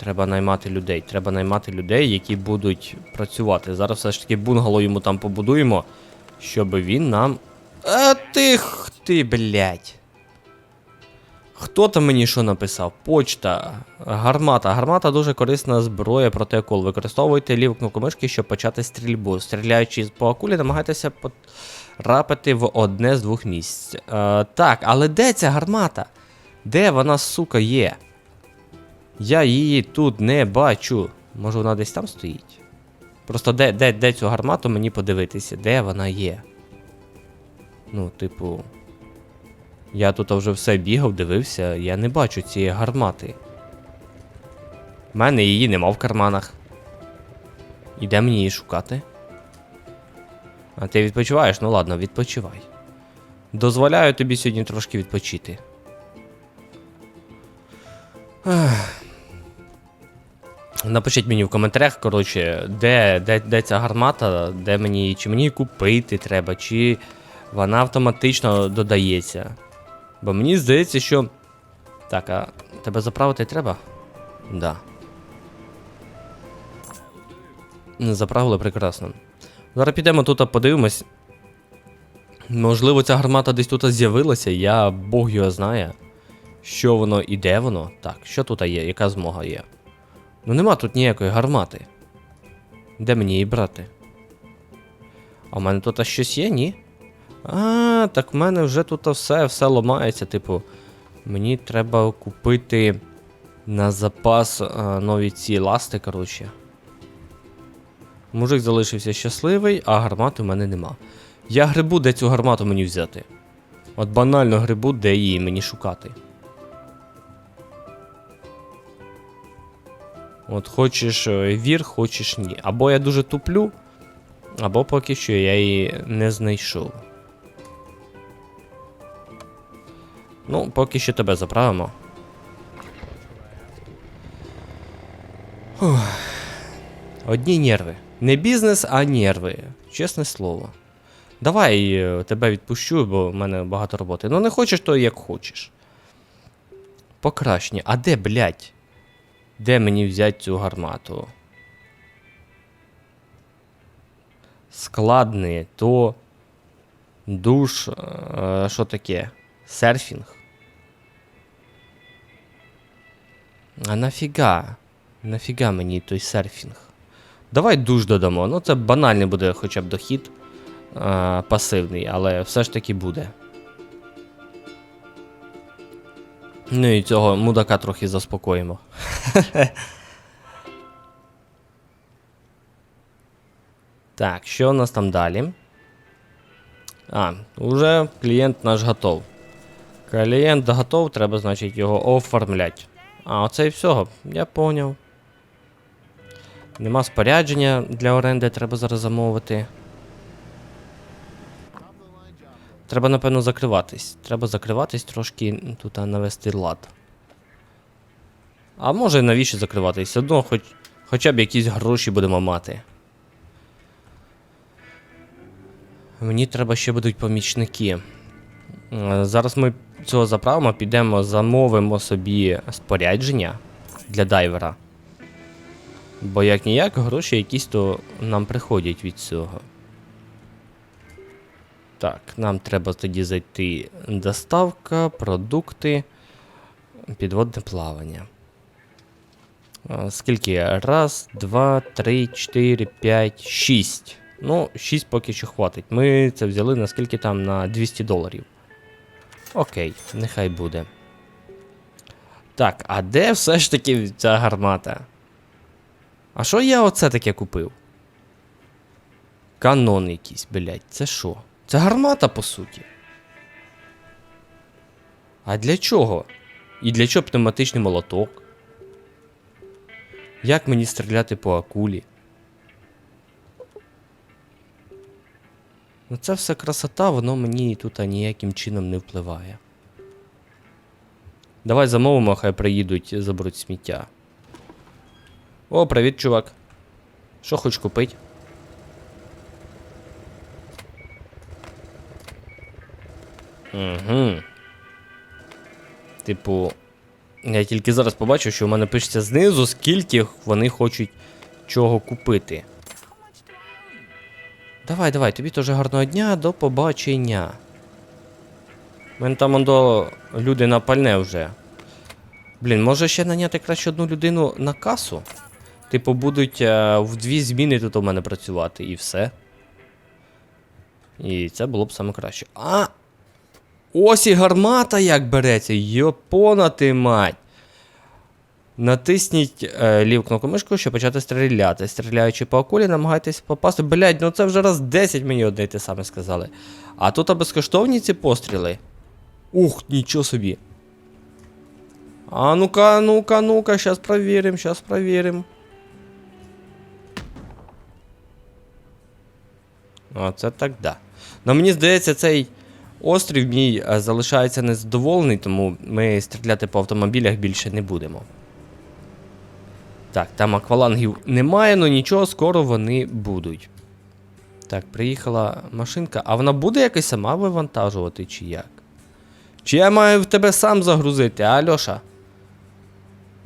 Треба наймати людей. Треба наймати людей, які будуть працювати. Зараз все ж таки бунгало йому там побудуємо, щоб він нам. А ти ти, блядь. Хто там мені що написав? Почта, гармата. Гармата дуже корисна зброя проти акул. Використовуйте ліву кнопку мишки, щоб почати стрільбу. Стріляючи по акулі, намагайтеся потрапити в одне з двох місць. Е, так, але де ця гармата? Де вона, сука, є? Я її тут не бачу. Може вона десь там стоїть? Просто де, де, де цю гармату мені подивитися, де вона є? Ну, типу. Я тут вже все бігав, дивився, я не бачу цієї гармати. У мене її нема в карманах. І де мені її шукати? А ти відпочиваєш? Ну ладно, відпочивай. Дозволяю тобі сьогодні трошки відпочити. Ех. Напишіть мені в коментарях, коротше, де, де, де ця гармата, де мені, чи мені її купити треба, чи вона автоматично додається. Бо мені здається, що. Так, а тебе заправити треба? Да. Заправили прекрасно. Зараз підемо тут подивимось. Можливо, ця гармата десь тут з'явилася, я Бог його знає. Що воно і де воно? Так, що тут є? Яка змога є? Ну нема тут ніякої гармати. Де мені її брати? А в мене тут щось є, ні? А, так в мене вже тут все, все ламається. Типу, мені треба купити на запас а, нові ці ласти, коротше. Мужик залишився щасливий, а гармати в мене нема. Я грибу, де цю гармату мені взяти. От банально грибу, де її мені шукати. От хочеш е, вір, хочеш ні. Або я дуже туплю, або поки що я її не знайшов. Ну, поки що тебе заправимо. Фух. Одні нерви. Не бізнес, а нерви. Чесне слово. Давай е, тебе відпущу, бо в мене багато роботи. Ну не хочеш, то як хочеш. Покращення. А де, блядь? Де мені взяти цю гармату? Складний, то душ. е, Що таке? Серфінг. А нафіга? Нафіга мені той серфінг? Давай душ додамо. Ну, це банальний буде хоча б дохід е, пасивний, але все ж таки буде. Ну і цього мудака трохи заспокоїмо. так, що у нас там далі? А, уже клієнт наш готов. Клієнт готов, треба, значить, його оформляти. А, оце і всього, я поняв. Нема спорядження для оренди, треба зараз замовити. Треба, напевно, закриватись. Треба закриватись трошки тут навести лад. А може навіщо закриватись? Одно хоч, хоча б якісь гроші будемо мати. Мені треба ще будуть помічники. Е, Зараз ми цього заправимо, підемо, замовимо собі спорядження для дайвера. Бо як ніяк, гроші якісь то нам приходять від цього. Так, нам треба тоді зайти доставка, продукти, підводне плавання. Скільки? Раз, два, три, чотири, п'ять, шість. Ну, шість поки що хватить. Ми це взяли на скільки там на 200 доларів. Окей, нехай буде. Так, а де все ж таки ця гармата? А що я оце таке купив? Канон якийсь, блядь, це що? Це гармата, по суті. А для чого? І для чого пневматичний молоток? Як мені стріляти по акулі? Ну це все красота, воно мені тут ніяким чином не впливає. Давай замовимо, хай приїдуть, заберуть сміття. О, привіт, чувак. Що хочеш купити? Угу. Типу, Я тільки зараз побачив, що в мене пишеться знизу, скільки вони хочуть чого купити. Давай, давай, тобі теж гарного дня, до побачення. У мене там ондо люди на пальне вже. Блін, може ще наняти краще одну людину на касу? Типу, будуть е, в дві зміни тут у мене працювати і все. І це було б саме краще. А! Ось і гармата як береться. Йопона ти мать. Натисніть е, ліву кнопку мишку, щоб почати стріляти. Стріляючи по акулі, намагайтесь попасти. Блять, ну це вже раз 10 мені одне те саме сказали. А тут а безкоштовні ці постріли. Ух, нічого собі. А ну-ка, ну-ка, ну-ка, сейчас проверим, сейчас проверим. О, це так да. Ну мені здається, цей острів мій е, залишається незадоволений, тому ми стріляти по автомобілях більше не будемо. Так, там аквалангів немає, але нічого, скоро вони будуть. Так, приїхала машинка. А вона буде якось сама вивантажувати, чи як? Чи я маю в тебе сам загрузити, а, Альоша?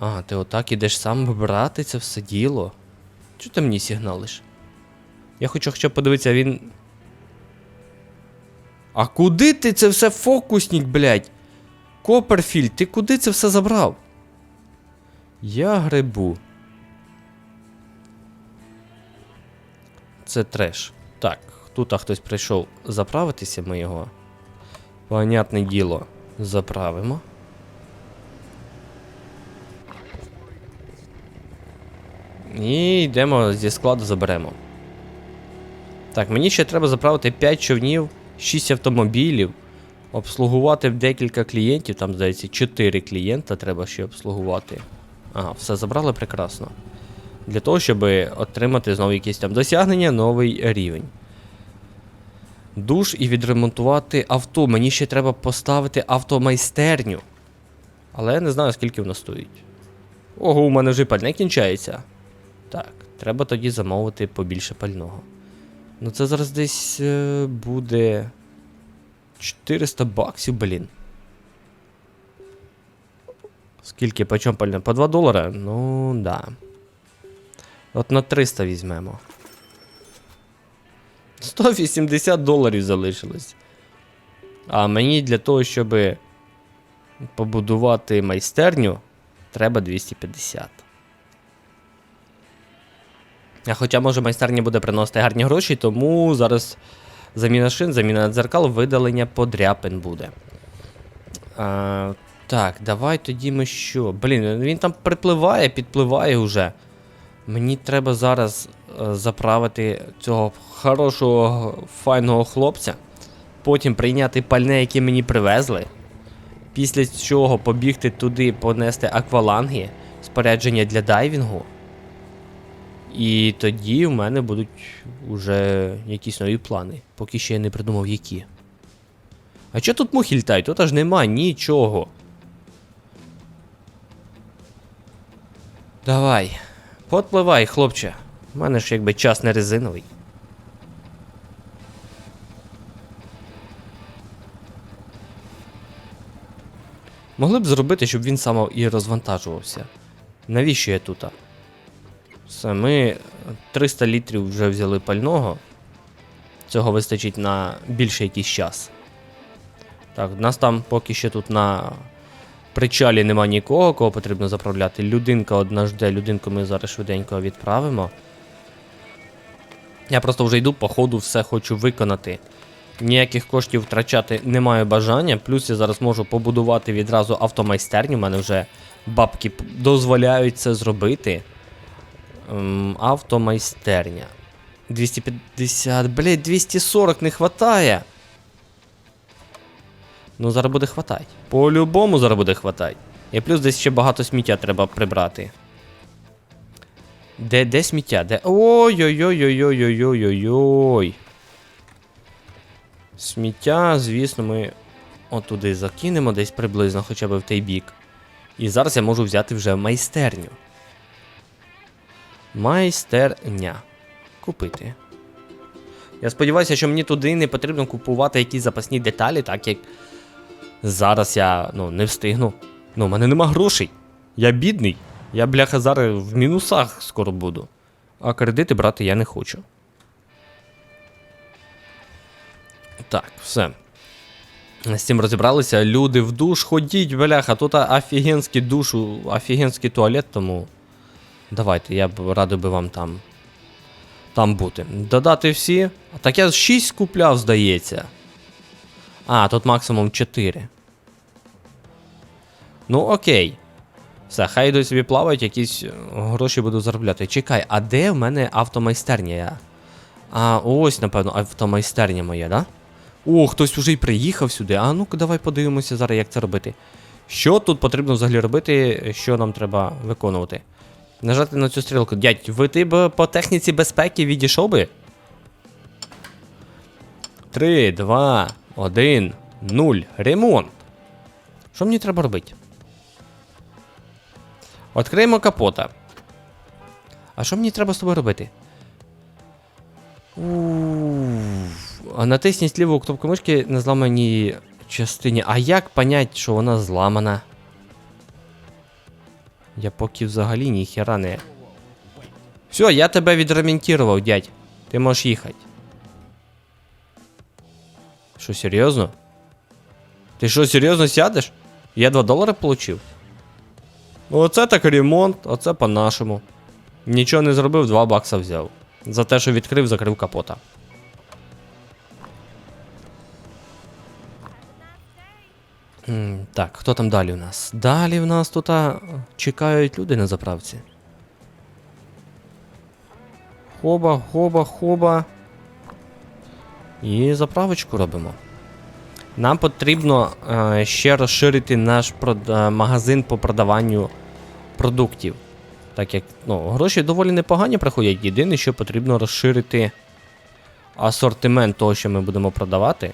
А, ти отак ідеш сам вибирати це все діло. Чого ти мені сигналиш? Я хочу хоча б подивитися, він. А куди ти це все фокусник, блядь? Коперфільд, ти куди це все забрав? Я грибу. Це треш. Так, тут а хтось прийшов заправитися, ми його. Понятне діло, заправимо. І йдемо зі складу заберемо. Так, мені ще треба заправити 5 човнів, 6 автомобілів, обслугувати декілька клієнтів, там, здається, 4 клієнта треба ще обслугувати. Ага, все забрали прекрасно. Для того, щоб отримати знову якісь там досягнення, новий рівень. Душ і відремонтувати авто. Мені ще треба поставити автомайстерню. Але я не знаю, скільки воно стоїть. Ого, у мене вже пальне кінчається. Так, треба тоді замовити побільше пального. Ну це зараз десь е, буде 400 баксів, блін. Скільки по чому пальне? По 2 долара? Ну, да. От на 300 візьмемо. 180 доларів залишилось. А мені для того, щоб побудувати майстерню, треба 250. Хоча, може, майстерня буде приносити гарні гроші, тому зараз заміна шин, заміна дзеркал, видалення подряпин буде. А, так, давай тоді ми що? Блін, він там припливає, підпливає вже. Мені треба зараз е, заправити цього хорошого, файного хлопця. Потім прийняти пальне, яке мені привезли. Після чого побігти туди, понести акваланги, спорядження для дайвінгу. І тоді в мене будуть уже якісь нові плани, поки ще я не придумав які. А чого тут мухи літають? Тут аж нема нічого. Давай. Подпливай, хлопче. У мене ж якби час не резиновий. Могли б зробити, щоб він сам і розвантажувався. Навіщо я тут? Все, ми 300 літрів вже взяли пального. Цього вистачить на більше якийсь час. Так, у нас там поки що тут на причалі нема нікого, кого потрібно заправляти. Людинка одна жде, людинку ми зараз швиденько відправимо. Я просто вже йду, по ходу все хочу виконати. Ніяких коштів втрачати не маю бажання. Плюс я зараз можу побудувати відразу автомайстерню. У мене вже бабки дозволяють це зробити. Автомайстерня. 250. Блять, 240 не хватає. Ну, зараз буде хватать. По-любому зараз буде хватать. І плюс десь ще багато сміття треба прибрати. Де де сміття? Де. Ой-ой-ой-ой-ой-ой-ой-ой. Сміття, звісно, ми отуди закинемо, десь приблизно хоча б в той бік. І зараз я можу взяти вже майстерню. Майстерня. Купити. Я сподіваюся, що мені туди не потрібно купувати якісь запасні деталі, так як зараз я ну, не встигну. Ну, у мене нема грошей. Я бідний. Я, бляха, зараз в мінусах скоро буду. А кредити брати я не хочу. Так, все. З цим розібралися. Люди в душ ходіть, бляха, тут офігенський душ, офігенський туалет, тому. Давайте, я б радий би вам там. Там бути. Додати всі. Так я 6 купляв, здається. А, тут максимум 4. Ну, окей. Все, хай йдуть собі плавають, якісь е, гроші буду заробляти. Чекай, а де в мене автомайстерня? А, ось, напевно, автомайстерня моя, да? О, хтось уже й приїхав сюди. А ну-ка, давай подивимося зараз, як це робити. Що тут потрібно взагалі робити, що нам треба виконувати? Нажати на цю стрілку. Дядь, ви ти б по техніці безпеки відійшов би? 3, 2, 1, 0. Ремонт. Що мені треба робити? Відкриємо капота. А що мені треба з тобою робити? А Натисніть ліву кнопку мишки на зламаній частині. А як понять, що вона зламана? Я поки взагалі ніхера не. Все, я тебе відремонтував, дядь. Ти можеш їхати. Що, серйозно? Ти що, серйозно сядеш? Я 2 долари получив? Ну, Оце так ремонт, оце по-нашому. Нічого не зробив, 2 бакса взяв. За те, що відкрив, закрив капота. Так, хто там далі у нас? Далі в нас тут а, чекають люди на заправці. Хоба, хоба, хоба. І заправочку робимо. Нам потрібно е, ще розширити наш е, магазин по продаванню продуктів. Так як ну, гроші доволі непогані приходять. Єдине, що потрібно розширити асортимент того, що ми будемо продавати.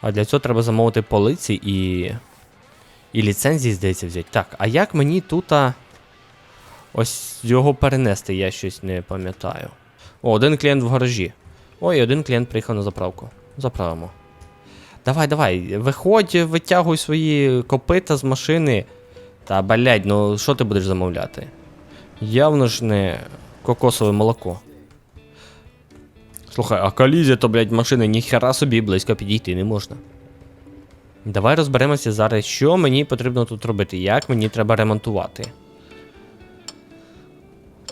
А для цього треба замовити полиці і. І ліцензії, здається, взяти. Так, а як мені тут. Ось його перенести, я щось не пам'ятаю. О, один клієнт в гаражі. Ой, один клієнт приїхав на заправку. Заправимо. Давай, давай, виходь, витягуй свої копита з машини. Та блядь, ну що ти будеш замовляти? Явно ж не кокосове молоко. Слухай, а колізія то, блядь, машини ніхера собі близько підійти не можна. Давай розберемося зараз, що мені потрібно тут робити, як мені треба ремонтувати.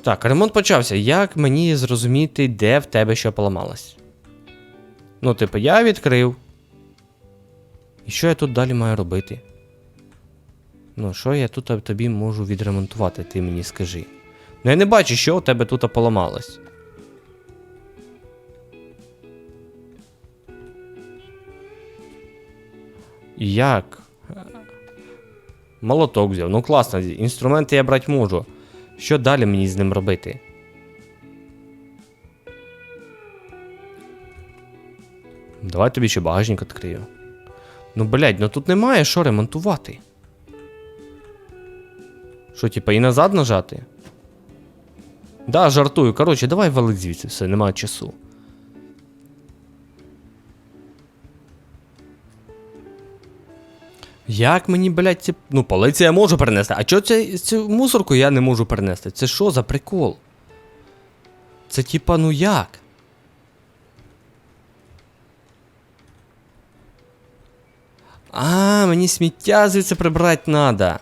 Так, ремонт почався. Як мені зрозуміти, де в тебе що поламалось? Ну, типу, я відкрив. І що я тут далі маю робити? Ну, що я тут тобі можу відремонтувати, ти мені скажи. Ну я не бачу, що у тебе тут поламалось. Як? Молоток взяв. Ну класно, інструменти я брати можу. Що далі мені з ним робити? Давай тобі ще багажник відкрию. Ну, блядь, ну тут немає що ремонтувати. Що, типа, і назад нажати? Да, жартую. Коротше, давай валить звідси, все, немає часу. Як мені, блядь, ці. Ну, полиці я можу перенести. А чого це, цю мусорку я не можу перенести? Це що за прикол? Це типа, ну як? А, мені сміття звідси прибрати надо.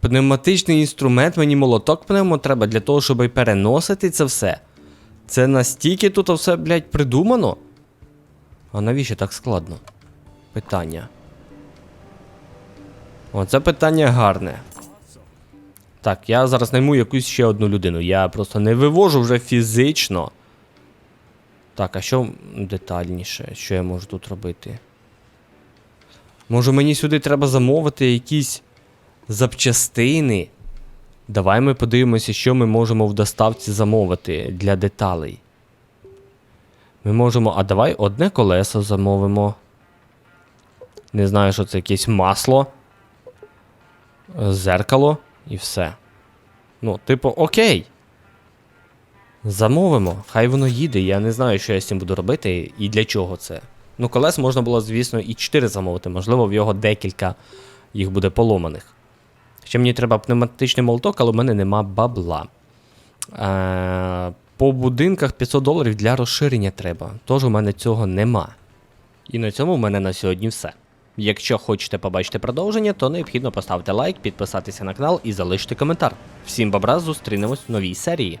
Пневматичний інструмент, мені молоток пневмо треба для того, щоб переносити це все. Це настільки тут все, блядь, придумано. А навіщо так складно? Питання. Оце питання гарне. Так, я зараз найму якусь ще одну людину. Я просто не вивожу вже фізично. Так, а що детальніше? Що я можу тут робити? Може мені сюди треба замовити якісь запчастини? Давай ми подивимося, що ми можемо в доставці замовити для деталей. Ми можемо. А давай одне колесо замовимо. Не знаю, що це якесь масло. е, Зеркало і все. Ну, типу, окей. Замовимо, хай воно їде. Я не знаю, що я з цим буду робити і для чого це. Ну, колес можна було, звісно, і 4 замовити, можливо, в його декілька їх буде поломаних. Ще мені треба пневматичний молоток, але в мене нема бабла. Е, по будинках 500 доларів для розширення треба. Тож у мене цього нема. І на цьому в мене на сьогодні все. Якщо хочете побачити продовження, то необхідно поставити лайк, підписатися на канал і залишити коментар. Всім бобра, зустрінемось в новій серії.